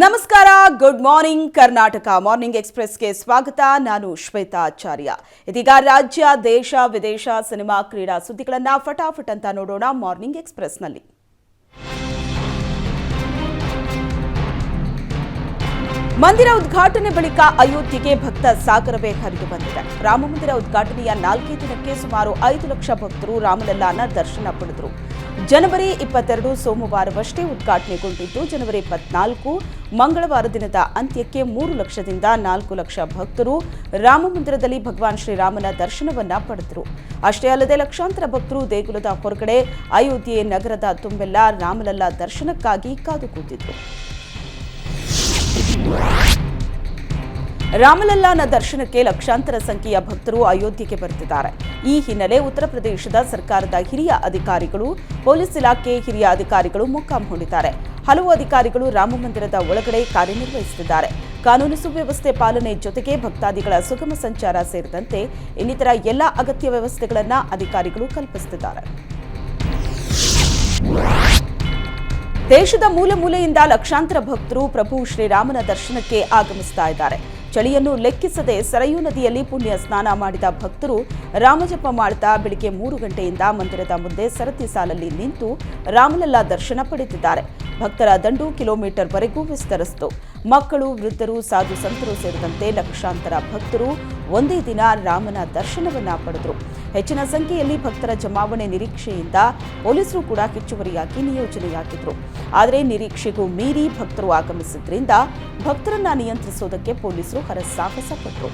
ನಮಸ್ಕಾರ good morning Karnataka. Morning ಎಕ್ಸ್ಪ್ರೆಸ್ಗೆ ಸ್ವಾಗತ. ನಾನು ಶ್ವೇತಾ ಆಚಾರ್ಯ ಇದೀಗ ರಾಜ್ಯ, ದೇಶ, ವಿದೇಶ ಸಿನಿಮಾ ಕ್ರೀಡಾ ಸುದ್ದಿಗಳನ್ನ ಫಟಾಫಟ್ ಅಂತ ನೋಡೋಣ ಮಾರ್ನಿಂಗ್ ಎಕ್ಸ್ಪ್ರೆಸ್ನಲ್ಲಿ ಮಂದಿರ ಉದ್ಘಾಟನೆ ಬಳಿಕ ಅಯೋಧ್ಯೆಗೆ ಭಕ್ತ ಸಾಗರವೇ ಹರಿದು ಬಂದಿದೆ. ರಾಮಮಂದಿರ ಉದ್ಘಾಟನೆಯ ನಾಲ್ಕೇ ದಿನಕ್ಕೆ ಸುಮಾರು ಐದು ಲಕ್ಷ ಭಕ್ತರು ರಾಮಲಲ್ಲಾನ ದರ್ಶನ ಪಡೆದರು. ಜನವರಿ ಇಪ್ಪತ್ತೆರಡು ಸೋಮವಾರವಷ್ಟೇ ಉದ್ಘಾಟನೆಗೊಂಡಿದ್ದು, ಜನವರಿ ಇಪ್ಪತ್ನಾಲ್ಕು ಮಂಗಳವಾರ ದಿನದ ಅಂತ್ಯಕ್ಕೆ ಮೂರು ಲಕ್ಷದಿಂದ ನಾಲ್ಕು ಲಕ್ಷ ಭಕ್ತರು ರಾಮಮಂದಿರದಲ್ಲಿ ಭಗವಾನ್ ಶ್ರೀರಾಮನ ದರ್ಶನವನ್ನ ಪಡೆದರು. ಅಷ್ಟೇ ಅಲ್ಲದೆ ಲಕ್ಷಾಂತರ ಭಕ್ತರು ದೇಗುಲದ ಹೊರಗಡೆ ಅಯೋಧ್ಯೆ ನಗರದ ತುಂಬೆಲ್ಲ ರಾಮಲಲ್ಲಾ ದರ್ಶನಕ್ಕಾಗಿ ಕಾದು ಕೂತಿದ್ರು. ರಾಮಲಲ್ಲಾನ ದರ್ಶನಕ್ಕೆ ಲಕ್ಷಾಂತರ ಸಂಖ್ಯೆಯ ಭಕ್ತರು ಅಯೋಧ್ಯೆಗೆ ಬರುತ್ತಿದ್ದಾರೆ. ಈ ಹಿನ್ನೆಲೆ ಉತ್ತರ ಪ್ರದೇಶದ ಸರ್ಕಾರದ ಹಿರಿಯ ಅಧಿಕಾರಿಗಳು, ಪೊಲೀಸ್ ಇಲಾಖೆ ಹಿರಿಯ ಅಧಿಕಾರಿಗಳು ಮೊಕ್ಕಾಂ ಹೂಡಿದ್ದಾರೆ ಹಲವು ಅಧಿಕಾರಿಗಳು ರಾಮಮಂದಿರದ ಒಳಗಡೆ ಕಾರ್ಯನಿರ್ವಹಿಸುತ್ತಿದ್ದಾರೆ. ಕಾನೂನು ಸುವ್ಯವಸ್ಥೆ ಪಾಲನೆ ಜೊತೆಗೆ ಭಕ್ತಾದಿಗಳ ಸುಗಮ ಸಂಚಾರ ಸೇರಿದಂತೆ ಇನ್ನಿತರ ಎಲ್ಲ ಅಗತ್ಯ ವ್ಯವಸ್ಥೆಗಳನ್ನು ಅಧಿಕಾರಿಗಳು ಕಲ್ಪಿಸುತ್ತಿದ್ದಾರೆ. ದೇಶದ ಮೂಲೆ ಮೂಲೆಯಿಂದ ಲಕ್ಷಾಂತರ ಭಕ್ತರು ಪ್ರಭು ಶ್ರೀರಾಮನ ದರ್ಶನಕ್ಕೆ ಆಗಮಿಸ್ತಾ ಇದ್ದಾರೆ. ಚಳಿಯನ್ನು ಲೆಕ್ಕಿಸದೆ ಸರಯೂ ನದಿಯಲ್ಲಿ ಪುಣ್ಯ ಸ್ನಾನ ಮಾಡಿದ ಭಕ್ತರು ರಾಮಜಪ ಮಾಡ್ತಾ ಬೆಳಿಗ್ಗೆ ಮೂರು ಗಂಟೆಯಿಂದ ಮಂದಿರದ ಮುಂದೆ ಸರತಿ ಸಾಲಲ್ಲಿ ನಿಂತು ರಾಮಲಲ್ಲಾ ದರ್ಶನ ಪಡೆದಿದ್ದಾರೆ. ಭಕ್ತರ ದಂಡು ಕಿಲೋಮೀಟರ್ ವರೆಗೂ ವಿಸ್ತರಿಸಿತು. ಮಕ್ಕಳು, ವೃದ್ಧರು, ಸಾಧು ಸಂತರು ಸೇರಿದಂತೆ ಲಕ್ಷಾಂತರ ಭಕ್ತರು ಒಂದೇ ದಿನ ರಾಮನ ದರ್ಶನವನ್ನ ಪಡೆದರು. ಹೆಚ್ಚಿನ ಸಂಖ್ಯೆಯಲ್ಲಿ ಭಕ್ತರ ಜಮಾವಣೆ ನಿರೀಕ್ಷೆಯಿಂದ ಪೊಲೀಸರು ಕೂಡ ಹೆಚ್ಚುವರಿಯಾಗಿ ನಿಯೋಜನೆಯಾಗಿದ್ರು. ಆದರೆ ನಿರೀಕ್ಷೆಗೂ ಮೀರಿ ಭಕ್ತರು ಆಗಮಿಸಿದ್ರಿಂದ ಭಕ್ತರನ್ನ ನಿಯಂತ್ರಿಸೋದಕ್ಕೆ ಪೊಲೀಸರು ಹರಸಾಹಸ ಪಟ್ಟರು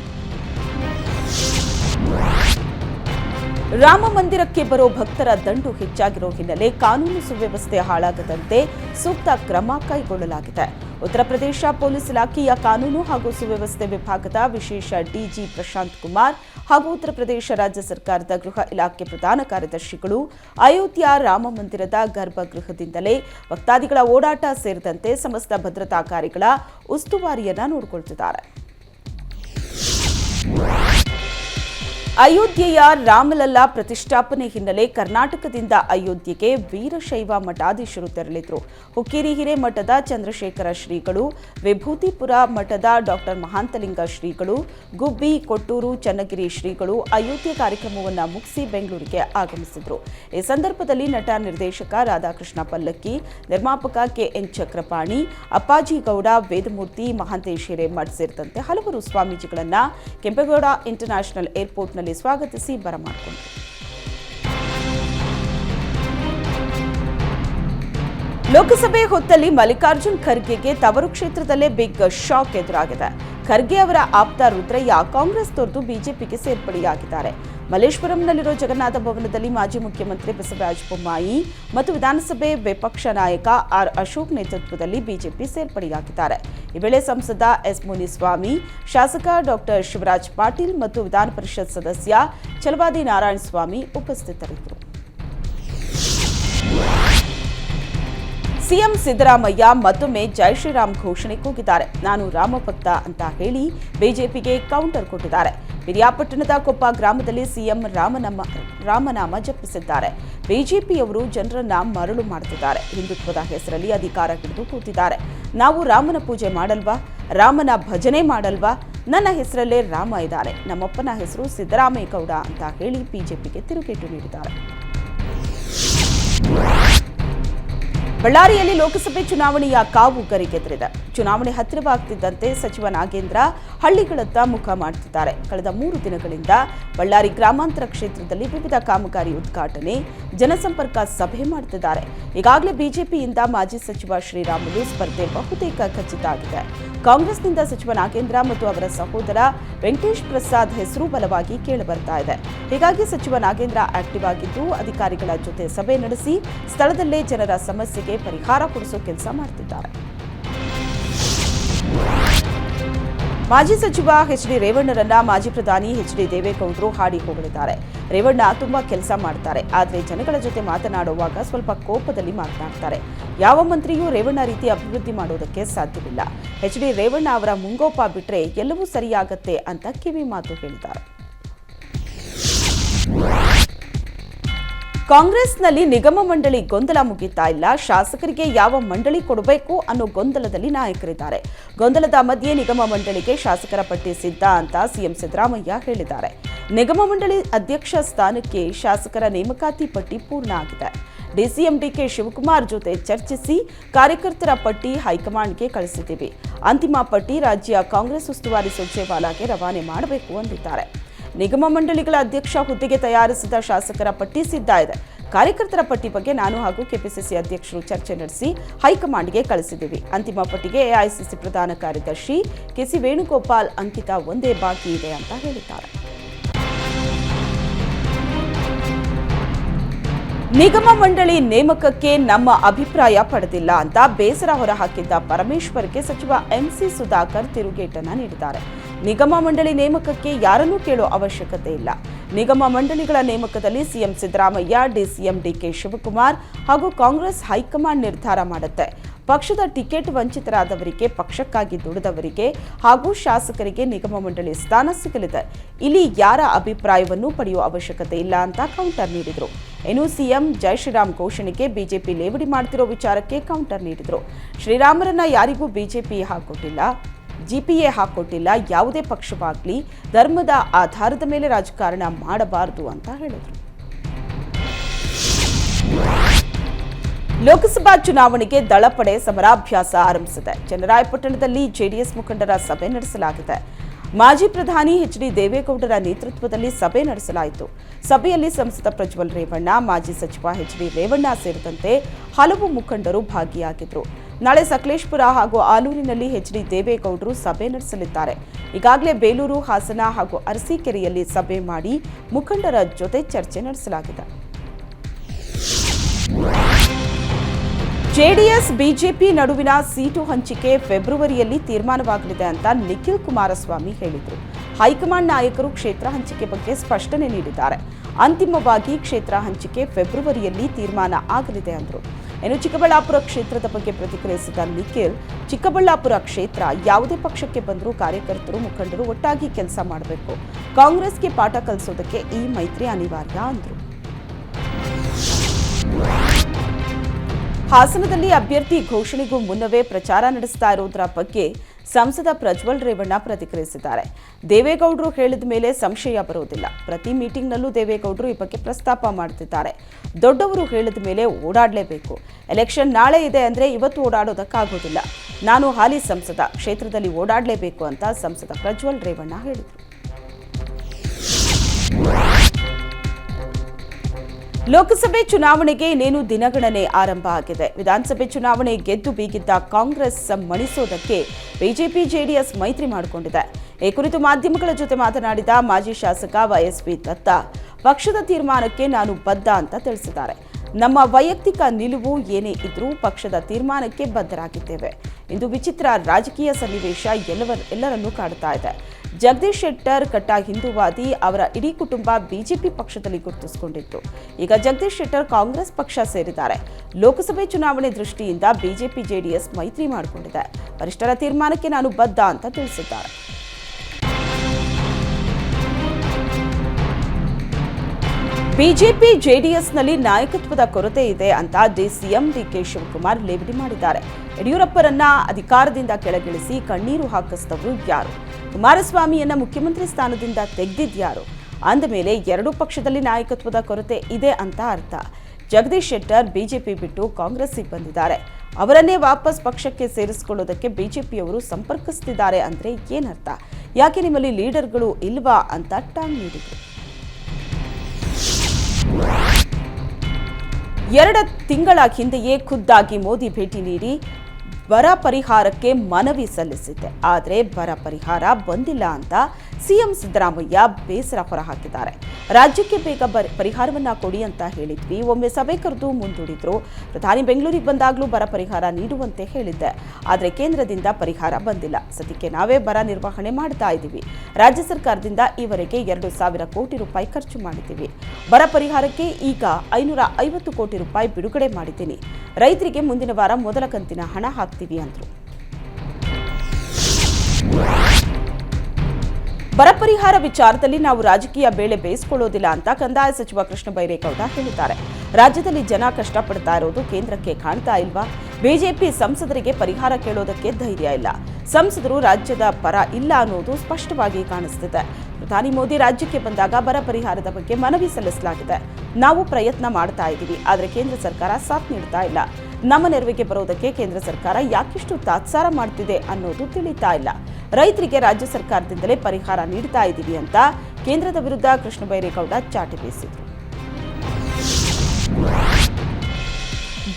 ರಾಮ ಮಂದಿರಕ್ಕೆ ಬರೋ ಭಕ್ತರ ದಂಡು ಹೆಚ್ಚಾಗಿರೋ ಹಿನ್ನೆಲೆ ಕಾನೂನು ಸುವ್ಯವಸ್ಥೆ ಹಾಳಾಗದಂತೆ ಸೂಕ್ತ ಕ್ರಮ ಕೈಗೊಳ್ಳಲಾಗಿದೆ. ಉತ್ತರ ಪ್ರದೇಶ ಪೊಲೀಸ್ ಇಲಾಖೆಯ ಕಾನೂನು ಹಾಗೂ ಸುವ್ಯವಸ್ಥೆ ವಿಭಾಗದ ವಿಶೇಷ ಡಿಜಿ ಪ್ರಶಾಂತ್ ಕುಮಾರ್ ಹಾಗೂ ಉತ್ತರ ಪ್ರದೇಶ ರಾಜ್ಯ ಸರ್ಕಾರದ ಗೃಹ ಇಲಾಖೆ ಪ್ರಧಾನ ಕಾರ್ಯದರ್ಶಿಗಳು ಅಯೋಧ್ಯ ರಾಮ ಮಂದಿರದ ಗರ್ಭಗೃಹದಿಂದಲೇ ಭಕ್ತಾದಿಗಳ ಓಡಾಟ ಸೇರಿದಂತೆ ಸಮಸ್ತ ಭದ್ರತಾ ಕಾರ್ಯಗಳ ಉಸ್ತುವಾರಿಯನ್ನ ನೋಡಿಕೊಳ್ತಿದ್ದಾರೆ. ಅಯೋಧ್ಯೆಯ ರಾಮಲಲ್ಲಾ ಪ್ರತಿಷ್ಠಾಪನೆ ಹಿನ್ನೆಲೆ ಕರ್ನಾಟಕದಿಂದ ಅಯೋಧ್ಯೆಗೆ ವೀರಶೈವ ಮಠಾಧೀಶರು ತೆರಳಿದ್ರು. ಹುಕ್ಕೇರಿ ಹಿರೇಮಠದ ಚಂದ್ರಶೇಖರ ಶ್ರೀಗಳು, ವಿಭೂತಿಪುರ ಮಠದ ಡಾಕ್ಟರ್ ಮಹಾಂತಲಿಂಗ ಶ್ರೀಗಳು, ಗುಬ್ಬಿ, ಕೊಟ್ಟೂರು, ಚನ್ನಗಿರಿ ಶ್ರೀಗಳು ಅಯೋಧ್ಯೆ ಕಾರ್ಯಕ್ರಮವನ್ನು ಮುಗಿಸಿ ಬೆಂಗಳೂರಿಗೆ ಆಗಮಿಸಿದ್ರು. ಈ ಸಂದರ್ಭದಲ್ಲಿ ನಟ ನಿರ್ದೇಶಕ ರಾಧಾಕೃಷ್ಣ ಪಲ್ಲಕ್ಕಿ, ನಿರ್ಮಾಪಕ ಕೆಎನ್ ಚಕ್ರಪಾಣಿ, ಅಪ್ಪಾಜಿ ಗೌಡ, ವೇದಮೂರ್ತಿ, ಮಹಾಂತೇಶ್ ಹಿರೇಮಠ್ ಸೇರಿದಂತೆ ಹಲವರು ಸ್ವಾಮೀಜಿಗಳನ್ನ ಕೆಂಪೇಗೌಡ ಇಂಟರ್ನ್ಯಾಷನಲ್ ಏರ್ಪೋರ್ಟ್ನಲ್ಲಿ ಸ್ವಾಗತಿಸಿ ಬರಮಾಡಿಕೊಂಡರು ಲೋಕಸಭೆ ಹೊತ್ತಲ್ಲಿ ಮಲ್ಲಿಕಾರ್ಜುನ್ ಖರ್ಗೆಗೆ ತವರು ಕ್ಷೇತ್ರದಲ್ಲೇ ಬಿಗ್ ಶಾಕ್ ಎದುರಾಗಿದೆ. ಖರ್ಗೆ ಅವರ ಆಪ್ತ ರುದ್ರಯ್ಯ ಕಾಂಗ್ರೆಸ್ ತೊರೆದು ಬಿಜೆಪಿಗೆ ಸೇರ್ಪಡೆಯಾಗಿದ್ದಾರೆ. ಮಲ್ಲೇಶ್ವರಂನಲ್ಲಿರೋ ಜಗನ್ನಾಥ ಭವನದಲ್ಲಿ ಮಾಜಿ ಮುಖ್ಯಮಂತ್ರಿ ಬಸವರಾಜ ಬೊಮ್ಮಾಯಿ ಮತ್ತು ವಿಧಾನಸಭೆ ವಿಪಕ್ಷ ನಾಯಕ ಆರ್ ಅಶೋಕ್ ನೇತೃತ್ವದಲ್ಲಿ ಬಿಜೆಪಿ ಸೇರ್ಪಡೆಯಾಗಿದ್ದಾರೆ. ಈ ವೇಳೆ ಸಂಸದ ಎಸ್ ಮುನಿಸ್ವಾಮಿ, ಶಾಸಕ ಡಾಕ್ಟರ್ ಶಿವರಾಜ್ ಪಾಟೀಲ್ ಮತ್ತು ವಿಧಾನ ಪರಿಷತ್ ಸದಸ್ಯ ಛಲವಾದಿ ನಾರಾಯಣಸ್ವಾಮಿ ಉಪಸ್ಥಿತರಿದ್ದರು. ಸಿಎಂ ಸಿದ್ದರಾಮಯ್ಯ ಮತ್ತೊಮ್ಮೆ ಜೈ ಶ್ರೀರಾಮ್ ಘೋಷಣೆ ಕೂಗಿದ್ದಾರೆ ನಾನು ರಾಮಭಕ್ತ ಅಂತ ಹೇಳಿ ಬಿಜೆಪಿಗೆ ಕೌಂಟರ್ ಕೊಟ್ಟಿದ್ದಾರೆ. ಪಿರಿಯಾಪಟ್ಟಣದ ಕೊಪ್ಪ ಗ್ರಾಮದಲ್ಲಿ ಸಿಎಂ ರಾಮನಾಮ ರಾಮನಾಮ ಜಪಿಸಿದ್ದಾರೆ. ಬಿಜೆಪಿಯವರು ಜನರನ್ನ ಮರಳು ಮಾಡುತ್ತಿದ್ದಾರೆ. ಹಿಂದುತ್ವದ ಹೆಸರಲ್ಲಿ ಅಧಿಕಾರ ಹಿಡಿದು ಕೂತಿದ್ದಾರೆ. ನಾವು ರಾಮನ ಪೂಜೆ ಮಾಡಲ್ವಾ? ರಾಮನ ಭಜನೆ ಮಾಡಲ್ವಾ? ನನ್ನ ಹೆಸರಲ್ಲೇ ರಾಮ ಇದ್ದಾರೆ. ನಮ್ಮಪ್ಪನ ಹೆಸರು ಸಿದ್ದರಾಮಯ್ಯ ಗೌಡ ಅಂತ ಹೇಳಿ ಬಿಜೆಪಿಗೆ ತಿರುಗೇಟು ನೀಡಿದ್ದಾರೆ. ಬಳ್ಳಾರಿಯಲ್ಲಿ ಲೋಕಸಭೆ ಚುನಾವಣೆಯ ಕಾವು ಗರಿಗೆದರಿದೆ ಚುನಾವಣೆ ಹತ್ತಿರವಾಗ್ತಿದ್ದಂತೆ ಸಚಿವ ನಾಗೇಂದ್ರ ಹಳ್ಳಿಗಳತ್ತ ಮುಖ ಮಾಡುತ್ತಿದ್ದಾರೆ ಕಳೆದ ಮೂರು ದಿನಗಳಿಂದ ಬಳ್ಳಾರಿ ಗ್ರಾಮಾಂತರ ಕ್ಷೇತ್ರದಲ್ಲಿ ವಿವಿಧ ಕಾಮಗಾರಿ ಉದ್ಘಾಟನೆ, ಜನಸಂಪರ್ಕ ಸಭೆ ಮಾಡುತ್ತಿದ್ದಾರೆ ಈಗಾಗಲೇ ಬಿಜೆಪಿಯಿಂದ ಮಾಜಿ ಸಚಿವ ಶ್ರೀರಾಮುಲು ಸ್ಪರ್ಧೆ ಬಹುತೇಕ ಖಚಿತ ಆಗಿದೆ. ಕಾಂಗ್ರೆಸ್ನಿಂದ ಸಚಿವ ನಾಗೇಂದ್ರ ಮತ್ತು ಅವರ ಸಹೋದರ ವೆಂಕಟೇಶ್ ಪ್ರಸಾದ್ ಹೆಸರು ಬಲವಾಗಿ ಕೇಳಿಬರ್ತಾ ಇದೆ. ಹೀಗಾಗಿ ಸಚಿವ ನಾಗೇಂದ್ರ ಆಕ್ಟಿವ್ ಆಗಿದ್ದು, ಅಧಿಕಾರಿಗಳ ಜೊತೆ ಸಭೆ ನಡೆಸಿ ಸ್ಥಳದಲ್ಲೇ ಜನರ ಸಮಸ್ಯೆಗೆ ಪರಿಹಾರ ಕೊಡಿಸೋ ಕೆಲಸ ಮಾಡ್ತಿದ್ದಾರೆ. ಮಾಜಿ ಸಚಿವ ಎಚ್ ಡಿ ರೇವಣ್ಣರನ್ನ ಮಾಜಿ ಪ್ರಧಾನಿ ಎಚ್ ಡಿ ದೇವೇಗೌಡರು ಹಾಡಿ ಹೊಗಳಿದ್ದಾರೆ. ರೇವಣ್ಣ ತುಂಬಾ ಕೆಲಸ ಮಾಡ್ತಾರೆ. ಆದರೆ ಜನಗಳ ಜೊತೆ ಮಾತನಾಡುವಾಗ ಸ್ವಲ್ಪ ಕೋಪದಲ್ಲಿ ಮಾತನಾಡ್ತಾರೆ. ಯಾವ ಮಂತ್ರಿಯೂ ರೇವಣ್ಣ ರೀತಿ ಅಭಿವೃದ್ಧಿ ಮಾಡೋದಕ್ಕೆ ಸಾಧ್ಯವಿಲ್ಲ. ಎಚ್ ಡಿ ರೇವಣ್ಣ ಅವರ ಮುಂಗೋಪ ಬಿಟ್ಟರೆ ಎಲ್ಲವೂ ಸರಿಯಾಗತ್ತೆ ಅಂತ ಕಿವಿ ಮಾತು ಹೇಳಿದ್ದಾರೆ. ಕಾಂಗ್ರೆಸ್ನಲ್ಲಿ ನಿಗಮ ಮಂಡಳಿ ಗೊಂದಲ ಮುಗಿತಾ ಇಲ್ಲ. ಶಾಸಕರಿಗೆ ಯಾವ ಮಂಡಳಿ ಕೊಡಬೇಕು ಅನ್ನೋ ಗೊಂದಲದಲ್ಲಿ ನಾಯಕರಿದ್ದಾರೆ. ಗೊಂದಲದ ಮಧ್ಯೆ ನಿಗಮ ಮಂಡಳಿಗೆ ಶಾಸಕರ ಪಟ್ಟಿ ಸಿದ್ಧ ಅಂತ ಸಿಎಂ ಸಿದ್ದರಾಮಯ್ಯ ಹೇಳಿದ್ದಾರೆ. ನಿಗಮ ಮಂಡಳಿ ಅಧ್ಯಕ್ಷ ಸ್ಥಾನಕ್ಕೆ ಶಾಸಕರ ನೇಮಕಾತಿ ಪಟ್ಟಿ ಪೂರ್ಣ ಆಗಿದೆ. ಡಿಸಿಎಂ ಡಿಕೆ ಶಿವಕುಮಾರ್ ಜೊತೆ ಚರ್ಚಿಸಿ ಕಾರ್ಯಕರ್ತರ ಪಟ್ಟಿ ಹೈಕಮಾಂಡ್ಗೆ ಕಳಿಸಿದ್ದೀವಿ. ಅಂತಿಮ ಪಟ್ಟಿ ರಾಜ್ಯ ಕಾಂಗ್ರೆಸ್ ಉಸ್ತುವಾರಿ ಸಚಿವಾಲಯಕ್ಕೆ ರವಾನೆ ಮಾಡಬೇಕು ಅಂದಿದ್ದಾರೆ. ನಿಗಮ ಮಂಡಳಿಗಳ ಅಧ್ಯಕ್ಷ ಹುದ್ದೆಗೆ ತಯಾರಿಸಿದ ಶಾಸಕರ ಪಟ್ಟಿ ಸಿದ್ಧ ಇದೆ. ಕಾರ್ಯಕರ್ತರ ಪಟ್ಟಿ ಬಗ್ಗೆ ನಾನು ಹಾಗೂ ಕೆಪಿಸಿಸಿ ಅಧ್ಯಕ್ಷರು ಚರ್ಚೆ ನಡೆಸಿ ಹೈಕಮಾಂಡ್ಗೆ ಕಳಿಸಿದ್ದೀವಿ. ಅಂತಿಮ ಪಟ್ಟಿಗೆ ಎಐಸಿಸಿ ಪ್ರಧಾನ ಕಾರ್ಯದರ್ಶಿ ಕೆಸಿ ವೇಣುಗೋಪಾಲ್ ಅಂಕಿತ ಒಂದೇ ಬಾಕಿ ಇದೆ ಅಂತ ಹೇಳಿದ್ದಾರೆ. ನಿಗಮ ಮಂಡಳಿ ನೇಮಕಕ್ಕೆ ನಮ್ಮ ಅಭಿಪ್ರಾಯ ಪಡೆದಿಲ್ಲ ಅಂತ ಬೇಸರ ಹೊರಹಾಕಿದ್ದ ಪರಮೇಶ್ವರ್ಗೆ ಸಚಿವ ಎಂಸಿ ಸುಧಾಕರ್ ತಿರುಗೇಟನ್ನ ನೀಡಿದ್ದಾರೆ. ನಿಗಮ ಮಂಡಳಿ ನೇಮಕಕ್ಕೆ ಯಾರನ್ನೂ ಕೇಳೋ ಅವಶ್ಯಕತೆ ಇಲ್ಲ. ನಿಗಮ ಮಂಡಳಿಗಳ ನೇಮಕದಲ್ಲಿ CM Siddaramaiah, DCM DK Shivakumar ಹಾಗೂ ಕಾಂಗ್ರೆಸ್ ಹೈಕಮಾಂಡ್ ನಿರ್ಧಾರ ಮಾಡುತ್ತೆ. ಪಕ್ಷದ ಟಿಕೆಟ್ ವಂಚಿತರಾದವರಿಗೆ, ಪಕ್ಷಕ್ಕಾಗಿ ದುಡಿದವರಿಗೆ ಹಾಗೂ ಶಾಸಕರಿಗೆ ನಿಗಮ ಮಂಡಳಿ ಸ್ಥಾನ ಸಿಗಲಿದೆ. ಇಲ್ಲಿ ಯಾರ ಅಭಿಪ್ರಾಯವನ್ನು ಪಡೆಯುವ ಅವಶ್ಯಕತೆ ಇಲ್ಲ ಅಂತ ಕೌಂಟರ್ ನೀಡಿದರು. ಇನ್ನು ಸಿಎಂ ಜೈ ಶ್ರೀರಾಮ್ ಘೋಷಣೆಗೆ ಬಿಜೆಪಿ ಲೇವಡಿ ಮಾಡ್ತಿರೋ ವಿಚಾರಕ್ಕೆ ಕೌಂಟರ್ ನೀಡಿದರು. ಶ್ರೀರಾಮರನ್ನ ಯಾರಿಗೂ ಬಿಜೆಪಿ ಹಾಕೊಟ್ಟಿಲ್ಲ. ಜಿಪಿಎ ಹಾಕೊಟ್ಟಿಲ್ಲ, ಯಾವುದೇ ಪಕ್ಷವಾಗಲಿ ಧರ್ಮದ ಆಧಾರದ ಮೇಲೆ ರಾಜಕಾರಣ ಮಾಡಬಾರದು ಅಂತ ಹೇಳಿದರು. ಲೋಕಸಭಾ ಚುನಾವಣೆಗೆ ದಳಪಡೆ ಸಮರಾಭ್ಯಾಸ ಆರಂಭಿಸಿದೆ. ಚನ್ನರಾಯಪಟ್ಟಣದಲ್ಲಿ ಜೆಡಿಎಸ್ ಮುಖಂಡರ ಸಭೆ ನಡೆಸಲಾಗಿದೆ. ಮಾಜಿ ಪ್ರಧಾನಿ ಎಚ್ ಡಿ ದೇವೇಗೌಡರ ನೇತೃತ್ವದಲ್ಲಿ ಸಭೆ ನಡೆಸಲಾಯಿತು. ಸಭೆಯಲ್ಲಿ ಸಂಸದ ಪ್ರಜ್ವಲ್ ರೇವಣ್ಣ, ಮಾಜಿ ಸಚಿವ ಎಚ್ ಡಿ ರೇವಣ್ಣ ಸೇರಿದಂತೆ ಹಲವು ಮುಖಂಡರು ಭಾಗಿಯಾಗಿದ್ದರು ನಾಳೆ ಸಕಲೇಶ್ಪುರ ಹಾಗೂ ಆಲೂರಿನಲ್ಲಿ ಎಚ್ ಡಿ ದೇವೇಗೌಡರು ಸಭೆ ನಡೆಸಲಿದ್ದಾರೆ. ಈಗಾಗಲೇ ಬೇಲೂರು, ಹಾಸನ ಹಾಗೂ ಅರಸೀಕೆರೆಯಲ್ಲಿ ಸಭೆ ಮಾಡಿ ಮುಖಂಡರ ಜೊತೆ ಚರ್ಚೆ ನಡೆಸಲಾಗಿದೆ. ಜೆಡಿಎಸ್, ಬಿಜೆಪಿ ನಡುವಿನ ಸೀಟು ಹಂಚಿಕೆ ಫೆಬ್ರವರಿಯಲ್ಲಿ ತೀರ್ಮಾನವಾಗಲಿದೆ ಅಂತ ನಿಖಿಲ್ ಕುಮಾರಸ್ವಾಮಿ ಹೇಳಿದರು. ಹೈಕಮಾಂಡ್ ನಾಯಕರು ಕ್ಷೇತ್ರ ಹಂಚಿಕೆ ಬಗ್ಗೆ ಸ್ಪಷ್ಟನೆ ನೀಡಿದ್ದಾರೆ. ಅಂತಿಮವಾಗಿ ಕ್ಷೇತ್ರ ಹಂಚಿಕೆ ಫೆಬ್ರವರಿಯಲ್ಲಿ ತೀರ್ಮಾನ ಆಗಲಿದೆ ಅಂದರು. ಇನ್ನು ಚಿಕ್ಕಬಳ್ಳಾಪುರ ಕ್ಷೇತ್ರದ ಬಗ್ಗೆ ಪ್ರತಿಕ್ರಿಯಿಸಿದ ನಿಖಿಲ್, ಚಿಕ್ಕಬಳ್ಳಾಪುರ ಕ್ಷೇತ್ರ ಯಾವುದೇ ಪಕ್ಷಕ್ಕೆ ಬಂದರೂ ಕಾರ್ಯಕರ್ತರು, ಮುಖಂಡರು ಒಟ್ಟಾಗಿ ಕೆಲಸ ಮಾಡಬೇಕು. ಕಾಂಗ್ರೆಸ್ಗೆ ಪಾಠ ಕಲಿಸೋದಕ್ಕೆ ಈ ಮೈತ್ರಿ ಅನಿವಾರ್ಯ ಅಂದರು. ಹಾಸನದಲ್ಲಿ ಅಭ್ಯರ್ಥಿ ಘೋಷಣೆಗೂ ಮುನ್ನವೇ ಪ್ರಚಾರ ನಡೆಸ್ತಾ ಇರೋದರ ಬಗ್ಗೆ ಸಂಸದ ಪ್ರಜ್ವಲ್ ರೇವಣ್ಣ ಪ್ರತಿಕ್ರಿಯಿಸಿದ್ದಾರೆ. ದೇವೇಗೌಡರು ಹೇಳಿದ ಮೇಲೆ ಸಂಶಯ ಬರೋದಿಲ್ಲ ಪ್ರತಿ ಮೀಟಿಂಗ್ನಲ್ಲೂ ದೇವೇಗೌಡರು ಈ ಬಗ್ಗೆ ಪ್ರಸ್ತಾಪ ಮಾಡ್ತಿದ್ದಾರೆ. ದೊಡ್ಡವರು ಹೇಳಿದ ಮೇಲೆ ಓಡಾಡಲೇಬೇಕು. ಎಲೆಕ್ಷನ್ ನಾಳೆ ಇದೆ ಅಂದರೆ ಇವತ್ತು ಓಡಾಡೋದಕ್ಕಾಗೋದಿಲ್ಲ. ನಾನು ಹಾಲಿ ಸಂಸದ, ಕ್ಷೇತ್ರದಲ್ಲಿ ಓಡಾಡಲೇಬೇಕು ಅಂತ ಸಂಸದ ಪ್ರಜ್ವಲ್ ರೇವಣ್ಣ ಹೇಳಿದರು. ಲೋಕಸಭೆ ಚುನಾವಣೆಗೆ ಇನ್ನೇನು ದಿನಗಣನೆ ಆರಂಭ ಆಗಿದೆ. ವಿಧಾನಸಭೆ ಚುನಾವಣೆ ಗೆದ್ದು ಬೀಗಿದ್ದ ಕಾಂಗ್ರೆಸ್ ಮಣಿಸೋದಕ್ಕೆ ಬಿಜೆಪಿ ಜೆಡಿಎಸ್ ಮೈತ್ರಿ ಮಾಡಿಕೊಂಡಿದೆ. ಈ ಕುರಿತು ಮಾಧ್ಯಮಗಳ ಜೊತೆ ಮಾತನಾಡಿದ ಮಾಜಿ ಶಾಸಕ ವೈಎಸ್ಪಿ ದತ್ತ, ಪಕ್ಷದ ತೀರ್ಮಾನಕ್ಕೆ ನಾನು ಬದ್ಧ ಅಂತ ತಿಳಿಸಿದ್ದಾರೆ. ನಮ್ಮ ವೈಯಕ್ತಿಕ ನಿಲುವು ಏನೇ ಇದ್ರೂ ಪಕ್ಷದ ತೀರ್ಮಾನಕ್ಕೆ ಬದ್ಧರಾಗಿದ್ದೇವೆ. ಇಂದು ವಿಚಿತ್ರ ರಾಜಕೀಯ ಸನ್ನಿವೇಶ ಎಲ್ಲವರ, ಎಲ್ಲರನ್ನೂ ಕಾಡ್ತಾ ಇದೆ. ಜಗದೀಶ್ ಶೆಟ್ಟರ್ ಕಟ್ಟ ಹಿಂದೂವಾದಿ ಅವರ ಇಡೀ ಕುಟುಂಬ ಬಿಜೆಪಿ ಪಕ್ಷದಲ್ಲಿ ಗುರುತಿಸಿಕೊಂಡಿತ್ತು. ಈಗ ಜಗದೀಶ್ ಶೆಟ್ಟರ್ ಕಾಂಗ್ರೆಸ್ ಪಕ್ಷ ಸೇರಿದ್ದಾರೆ. ಲೋಕಸಭೆ ಚುನಾವಣೆ ದೃಷ್ಟಿಯಿಂದ ಬಿಜೆಪಿ ಜೆಡಿಎಸ್ ಮೈತ್ರಿ ಮಾಡಿಕೊಂಡಿದೆ. ವರಿಷ್ಠರ ತೀರ್ಮಾನಕ್ಕೆ ನಾನು ಬದ್ಧ ಅಂತ ತಿಳಿಸಿದ್ದಾರೆ. ಬಿಜೆಪಿ ಜೆಡಿಎಸ್ನಲ್ಲಿ ನಾಯಕತ್ವದ ಕೊರತೆ ಇದೆ ಅಂತ ಡಿಸಿಎಂ ಡಿಕೆ ಶಿವಕುಮಾರ್ ಲೇವಡಿ ಮಾಡಿದ್ದಾರೆ. ಯಡಿಯೂರಪ್ಪರನ್ನ ಅಧಿಕಾರದಿಂದ ಕೆಳಗಿಳಿಸಿ ಕಣ್ಣೀರು ಹಾಕಿಸಿದವರು ಯಾರು? ಕುಮಾರಸ್ವಾಮಿಯನ್ನ ಮುಖ್ಯಮಂತ್ರಿ ಸ್ಥಾನದಿಂದ ತೆಗೆದಿದ್ಯಾರು ಅಂದಮೇಲೆ ಎರಡೂ ಪಕ್ಷದಲ್ಲಿ ನಾಯಕತ್ವದ ಕೊರತೆ ಇದೆ ಅಂತ ಅರ್ಥ. ಜಗದೀಶ್ ಶೆಟ್ಟರ್ ಬಿಜೆಪಿ ಬಿಟ್ಟು ಕಾಂಗ್ರೆಸ್ಸಿಗೆ ಬಂದಿದ್ದಾರೆ ಅವರನ್ನೇ ವಾಪಸ್ ಪಕ್ಷಕ್ಕೆ ಸೇರಿಸಿಕೊಳ್ಳೋದಕ್ಕೆ ಬಿಜೆಪಿಯವರು ಸಂಪರ್ಕಿಸ್ತಿದ್ದಾರೆ ಅಂದ್ರೆ ಏನರ್ಥ ಯಾಕೆ ನಿಮ್ಮಲ್ಲಿ ಲೀಡರ್ಗಳು ಇಲ್ವಾ ಅಂತ ಟಾಂಗ್ ನೀಡಿದರು. ಎರಡು ತಿಂಗಳ ಹಿಂದೆಯೇ ಖುದ್ದಾಗಿ ಮೋದಿ ಭೇಟಿ ನೀಡಿ ಬರ ಪರಿಹಾರಕ್ಕೆ ಮನವಿ ಸಲ್ಲಿಸಿದ್ದೆ. ಆದರೆ ಬರ ಪರಿಹಾರ ಬಂದಿಲ್ಲ ಅಂತ ಸಿಎಂ ಸಿದ್ದರಾಮಯ್ಯ ಬೇಸರ ಹೊರಹಾಕಿದ್ದಾರೆ. ರಾಜ್ಯಕ್ಕೆ ಬೇಗ ಬರ, ಪರಿಹಾರವನ್ನ ಕೊಡಿ ಅಂತ ಹೇಳಿದ್ವಿ. ಒಮ್ಮೆ ಸಭೆ ಕರೆದು ಮುಂದೂಡಿದ್ರು. ಪ್ರಧಾನಿ ಬೆಂಗಳೂರಿಗೆ ಬಂದಾಗಲೂ ಬರ ಪರಿಹಾರ ನೀಡುವಂತೆ ಹೇಳಿದ್ದೆ. ಆದರೆ ಕೇಂದ್ರದಿಂದ ಪರಿಹಾರ ಬಂದಿಲ್ಲ. ಸದ್ಯಕ್ಕೆ ನಾವೇ ಬರ ನಿರ್ವಹಣೆ ಮಾಡ್ತಾ ಇದ್ದೀವಿ. ರಾಜ್ಯ ಸರ್ಕಾರದಿಂದ ಈವರೆಗೆ ಎರಡು ಸಾವಿರ ಕೋಟಿ ರೂಪಾಯಿ ಖರ್ಚು ಮಾಡಿದ್ದೀವಿ. ಬರ ಪರಿಹಾರಕ್ಕೆ ಈಗ ಐನೂರ ಐವತ್ತು ಕೋಟಿ ರೂಪಾಯಿ ಬಿಡುಗಡೆ ಮಾಡಿದ್ದೀನಿ. ರೈತರಿಗೆ ಮುಂದಿನ ವಾರ ಮೊದಲ ಕಂತಿನ ಹಣ ಹಾಕ್ತೀವಿ ಅಂದರು. ಬರ ಪರಿಹಾರ ವಿಚಾರದಲ್ಲಿ ನಾವು ರಾಜಕೀಯ ಬೇಳೆ ಬೇಯಿಸಿಕೊಳ್ಳೋದಿಲ್ಲ ಅಂತ ಕಂದಾಯ ಸಚಿವ ಕೃಷ್ಣ ಬೈರೇಗೌಡ ಹೇಳಿದ್ದಾರೆ. ರಾಜ್ಯದಲ್ಲಿ ಜನ ಕಷ್ಟಪಡ್ತಾ ಇರೋದು ಕೇಂದ್ರಕ್ಕೆ ಕಾಣ್ತಾ ಇಲ್ವಾ? ಬಿಜೆಪಿ ಸಂಸದರಿಗೆ ಪರಿಹಾರ ಕೇಳೋದಕ್ಕೆ ಧೈರ್ಯ ಇಲ್ಲ. ಸಂಸದರು ರಾಜ್ಯದ ಪರ ಇಲ್ಲ ಅನ್ನೋದು ಸ್ಪಷ್ಟವಾಗಿ ಕಾಣಿಸ್ತಿದೆ. ಪ್ರಧಾನಿ ಮೋದಿ ರಾಜ್ಯಕ್ಕೆ ಬಂದಾಗ ಬರ ಪರಿಹಾರದ ಬಗ್ಗೆ ಮನವಿ ಸಲ್ಲಿಸಲಾಗಿದೆ. ನಾವು ಪ್ರಯತ್ನ ಮಾಡ್ತಾ ಇದ್ದೀವಿ, ಆದರೆ ಕೇಂದ್ರ ಸರ್ಕಾರ ಸಾಥ್ ನೀಡ್ತಾ ಇಲ್ಲ. ನಮ್ಮ ನೆರವಿಗೆ ಬರೋದಕ್ಕೆ ಕೇಂದ್ರ ಸರ್ಕಾರ ಯಾಕಿಷ್ಟು ತಾತ್ಸಾರ ಮಾಡ್ತಿದೆ ಅನ್ನೋದು ತಿಳಿತಾ ಇಲ್ಲ. ರೈತರಿಗೆ ರಾಜ್ಯ ಸರ್ಕಾರದಿಂದಲೇ ಪರಿಹಾರ ನೀಡ್ತಾ ಇದ್ದೀವಿ ಅಂತ ಕೇಂದ್ರದ ವಿರುದ್ಧ ಕೃಷ್ಣ ಬೈರೇಗೌಡ ಚಾಟಿ ಬೀಸಿದರು.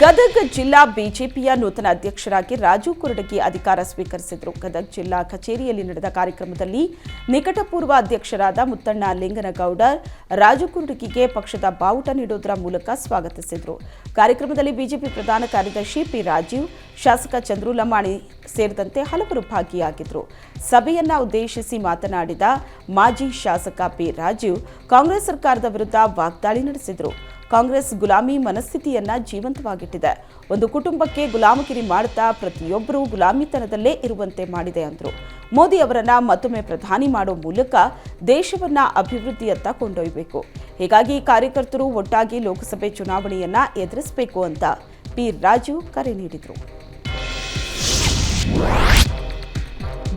ಗದಗ ಜಿಲ್ಲಾ ಬಿಜೆಪಿಯ ನೂತನ ಅಧ್ಯಕ್ಷರಾಗಿ ರಾಜು ಕುರಡಗಿ ಅಧಿಕಾರ ಸ್ವೀಕರಿಸಿದರು. ಗದಗ ಜಿಲ್ಲಾ ಕಚೇರಿಯಲ್ಲಿ ನಡೆದ ಕಾರ್ಯಕ್ರಮದಲ್ಲಿ ನಿಕಟಪೂರ್ವ ಅಧ್ಯಕ್ಷರಾದ ಮುತ್ತಣ್ಣ ಲಿಂಗನಗೌಡ ರಾಜು ಕುರಡಗಿಗೆ ಪಕ್ಷದ ಬಾವುಟ ನೀಡುವುದರ ಮೂಲಕ ಸ್ವಾಗತಿಸಿದರು. ಕಾರ್ಯಕ್ರಮದಲ್ಲಿ ಬಿಜೆಪಿ ಪ್ರಧಾನ ಕಾರ್ಯದರ್ಶಿ ಪಿ ರಾಜೀವ್, ಶಾಸಕ ಚಂದ್ರು ಲಮಾಣಿ ಸೇರಿದಂತೆ ಹಲವರು ಭಾಗಿಯಾಗಿದ್ದರು ಸಭೆಯನ್ನ ಉದ್ದೇಶಿಸಿ ಮಾತನಾಡಿದ ಮಾಜಿ ಶಾಸಕ ಪಿ ರಾಜೀವ್, ಕಾಂಗ್ರೆಸ್ ಸರ್ಕಾರದ ವಿರುದ್ಧ ವಾಗ್ದಾಳಿ ನಡೆಸಿದರು. ಕಾಂಗ್ರೆಸ್ ಗುಲಾಮಿ ಮನಸ್ಥಿತಿಯನ್ನ ಜೀವಂತವಾಗಿಟ್ಟಿದೆ. ಒಂದು ಕುಟುಂಬಕ್ಕೆ ಗುಲಾಮಗಿರಿ ಮಾಡುತ್ತಾ ಪ್ರತಿಯೊಬ್ಬರೂ ಗುಲಾಮಿತನದಲ್ಲೇ ಇರುವಂತೆ ಮಾಡಿದೆ ಅಂದರು. ಮೋದಿ ಅವರನ್ನ ಮತ್ತೊಮ್ಮೆ ಪ್ರಧಾನಿ ಮಾಡುವ ಮೂಲಕ ದೇಶವನ್ನ ಅಭಿವೃದ್ಧಿಯತ್ತ ಕೊಂಡೊಯ್ಯಬೇಕು ಹೀಗಾಗಿ ಕಾರ್ಯಕರ್ತರು ಒಟ್ಟಾಗಿ ಲೋಕಸಭೆ ಚುನಾವಣೆಯನ್ನ ಎದುರಿಸಬೇಕು ಅಂತ ಪಿ ರಾಜು ಕರೆ ನೀಡಿದರು.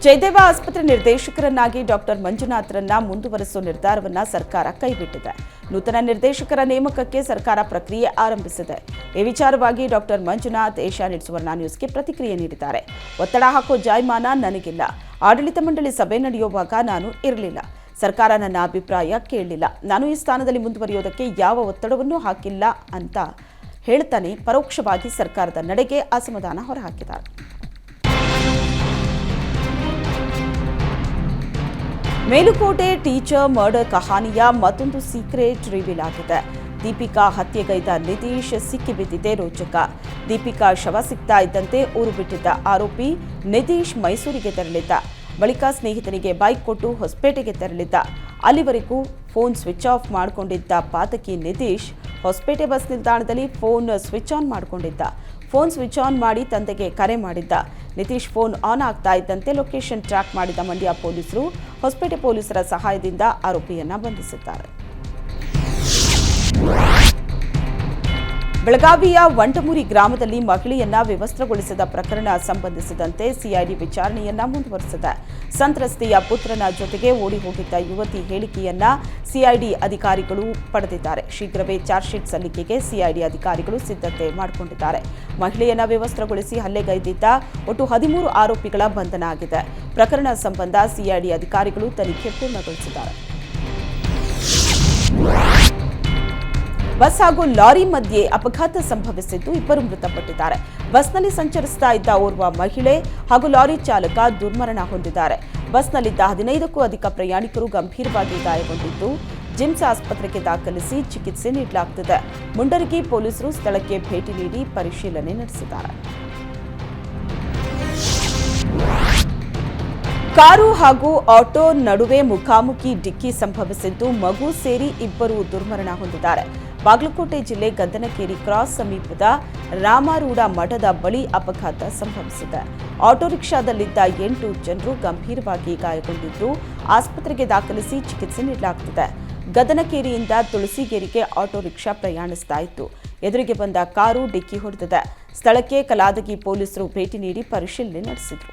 ಜಯದೇವ ಆಸ್ಪತ್ರೆ ನಿರ್ದೇಶಕರನ್ನಾಗಿ ಡಾಕ್ಟರ್ ಮಂಜುನಾಥ್ರನ್ನ ಮುಂದುವರೆಸುವ ನಿರ್ಧಾರವನ್ನ ಸರ್ಕಾರ ಕೈಬಿಟ್ಟಿದೆ. ನೂತನ ನಿರ್ದೇಶಕರ ನೇಮಕಕ್ಕೆ ಸರ್ಕಾರ ಪ್ರಕ್ರಿಯೆ ಆರಂಭಿಸಿದೆ. ಈ ವಿಚಾರವಾಗಿ doctor Manjunath Asia net Suvarna ನ್ಯೂಸ್ಗೆ ಪ್ರತಿಕ್ರಿಯೆ ನೀಡಿದ್ದಾರೆ. ಒತ್ತಡ ಹಾಕೋ ಜಾಯಮಾನ ನನಗಿಲ್ಲ. ಆಡಳಿತ ಮಂಡಳಿ ಸಭೆ ನಡೆಯುವಾಗ ನಾನು ಇರಲಿಲ್ಲ. ಸರ್ಕಾರ ನನ್ನ ಅಭಿಪ್ರಾಯ ಕೇಳಲಿಲ್ಲ. ನಾನು ಈ ಸ್ಥಾನದಲ್ಲಿ ಮುಂದುವರಿಯೋದಕ್ಕೆ ಯಾವ ಒತ್ತಡವನ್ನೂ ಹಾಕಿಲ್ಲ ಅಂತ ಹೇಳ್ತಾನೆ. ಪರೋಕ್ಷವಾಗಿ ಸರ್ಕಾರದ ನಡೆಗೆ ಅಸಮಾಧಾನ ಹೊರಹಾಕಿದ್ದಾರೆ. ಮೇಲುಕೋಟೆ ಟೀಚರ್ ಮರ್ಡರ್ ಕಹಾನಿಯ ಮತ್ತೊಂದು ಸೀಕ್ರೆಟ್ ರಿವೀಲ್ ಆಗಿದೆ. ದೀಪಿಕಾ ಹತ್ಯೆಗೈದ ನಿತೀಶ್ ಸಿಕ್ಕಿಬಿದ್ದಿದೆ ರೋಚಕ. ದೀಪಿಕಾ ಶವ ಸಿಗ್ತಾ ಇದ್ದಂತೆ ಊರು ಬಿಟ್ಟಿದ್ದ ಆರೋಪಿ ನಿತೀಶ್ ಮೈಸೂರಿಗೆ ತೆರಳಿದ್ದ. ಬಳಿಕ ಸ್ನೇಹಿತನಿಗೆ ಬೈಕ್ ಕೊಟ್ಟು ಹೊಸಪೇಟೆಗೆ ತೆರಳಿದ್ದ. ಅಲ್ಲಿವರೆಗೂ ಫೋನ್ ಸ್ವಿಚ್ ಆಫ್ ಮಾಡಿಕೊಂಡಿದ್ದ ಪಾತಕಿ ನಿತೀಶ್ ಹೊಸಪೇಟೆ ಬಸ್ ನಿಲ್ದಾಣದಲ್ಲಿ ಫೋನ್ ಸ್ವಿಚ್ ಆನ್ ಮಾಡಿಕೊಂಡಿದ್ದ. ಫೋನ್ ಸ್ವಿಚ್ ಆನ್ ಮಾಡಿ ತಂದೆಗೆ ಕರೆ ಮಾಡಿದ್ದ. ನಿತೀಶ್ ಫೋನ್ ಆನ್ ಆಗ್ತಾ ಇದ್ದಂತೆ ಲೊಕೇಶನ್ ಟ್ರ್ಯಾಕ್ ಮಾಡಿದ ಮಂಡ್ಯ ಪೊಲೀಸರು. ಹೊಸಪೇಟೆ ಪೊಲೀಸರ ಸಹಾಯದಿಂದ ಆರೋಪಿಯನ್ನ ಬಂಧಿಸಿದ್ದಾರೆ. ಬೆಳಗಾವಿಯ ವಂಟಮೂರಿ ಗ್ರಾಮದಲ್ಲಿ ಮಹಿಳೆಯನ್ನ ವಿವಸ್ತ್ರಗೊಳಿಸಿದ ಪ್ರಕರಣ ಸಂಬಂಧಿಸಿದಂತೆ ಸಿಐಡಿ ವಿಚಾರಣೆಯನ್ನ ಮುಂದುವರೆಸಿದೆ. ಸಂತ್ರಸ್ತೆಯ ಪುತ್ರನ ಜೊತೆಗೆ ಓಡಿ ಹೋಗಿದ್ದ ಯುವತಿ ಹೇಳಿಕೆಯನ್ನ ಸಿಐಡಿ ಅಧಿಕಾರಿಗಳು ಪಡೆದಿದ್ದಾರೆ. ಶೀಘ್ರವೇ ಚಾರ್ಜ್ಶೀಟ್ ಸಲ್ಲಿಕೆಗೆ ಸಿಐಡಿ ಅಧಿಕಾರಿಗಳು ಸಿದ್ಧತೆ ಮಾಡಿಕೊಂಡಿದ್ದಾರೆ. ಮಹಿಳೆಯನ್ನ ವಿವಸ್ತ್ರಗೊಳಿಸಿ ಹಲ್ಲೆಗೈದಿದ್ದ ಒಟ್ಟು ಹದಿಮೂರು ಆರೋಪಿಗಳ ಬಂಧನ ಆಗಿದೆ. ಪ್ರಕರಣ ಸಂಬಂಧ ಸಿಐಡಿ ಅಧಿಕಾರಿಗಳು ತನಿಖೆ ಪೂರ್ಣಗೊಳಿಸಿದ್ದಾರೆ. ಬಸ್ ಹಾಗೂ ಲಾರಿ ಮಧ್ಯೆ ಅಪಘಾತ ಸಂಭವಿಸಿದ್ದು ಇಬ್ಬರು ಮೃತಪಟ್ಟಿದ್ದಾರೆ. ಬಸ್ನಲ್ಲಿ ಸಂಚರಿಸ್ತಾ ಇದ್ದ ಓರ್ವ ಮಹಿಳೆ ಹಾಗೂ ಲಾರಿ ಚಾಲಕ ದುರ್ಮರಣ ಹೊಂದಿದ್ದಾರೆ. ಬಸ್ನಲ್ಲಿದ್ದ ಹದಿನೈದಕ್ಕೂ ಅಧಿಕ ಪ್ರಯಾಣಿಕರು ಗಂಭೀರವಾಗಿ ಗಾಯಗೊಂಡಿದ್ದು, ಜಿಮ್ಸ್ ಆಸ್ಪತ್ರೆಗೆ ದಾಖಲಿಸಿ ಚಿಕಿತ್ಸೆ ನೀಡಲಾಗುತ್ತಿದೆ ಮುಂಡರಗಿ ಪೊಲೀಸರು ಸ್ಥಳಕ್ಕೆ ಭೇಟಿ ನೀಡಿ ಪರಿಶೀಲನೆ ನಡೆಸಿದ್ದಾರೆ. ಕಾರು ಹಾಗೂ ಆಟೋ ನಡುವೆ ಮುಖಾಮುಖಿ ಡಿಕ್ಕಿ ಸಂಭವಿಸಿದ್ದು, ಮಗು ಸೇರಿ ಇಬ್ಬರು ದುರ್ಮರಣ ಹೊಂದಿದ್ದಾರೆ. ಬಾಗಲಕೋಟೆ ಜಿಲ್ಲೆ ಗದ್ದನಕೇರಿ ಕ್ರಾಸ್ ಸಮೀಪದ ರಾಮಾರೂಢ ಮಠದ ಬಳಿ ಅಪಘಾತ ಸಂಭವಿಸಿದೆ. ಆಟೋ ರಿಕ್ಷಾದಲ್ಲಿದ್ದ ಎಂಟು ಜನರು ಗಂಭೀರವಾಗಿ ಗಾಯಗೊಂಡಿದ್ದು, ಆಸ್ಪತ್ರೆಗೆ ದಾಖಲಿಸಿ ಚಿಕಿತ್ಸೆ ನೀಡಲಾಗುತ್ತಿದೆ ಗದನಕೇರಿಯಿಂದ ತುಳಸಿಗೇರಿಗೆ ಆಟೋ ರಿಕ್ಷಾ ಪ್ರಯಾಣಿಸ್ತಾ ಇತ್ತು ಎದುರಿಗೆ ಬಂದ ಕಾರು ಡಿಕ್ಕಿ ಹೊಡೆದಿದೆ. ಸ್ಥಳಕ್ಕೆ ಕಲಾದಗಿ ಪೊಲೀಸರು ಭೇಟಿ ನೀಡಿ ಪರಿಶೀಲನೆ ನಡೆಸಿದರು.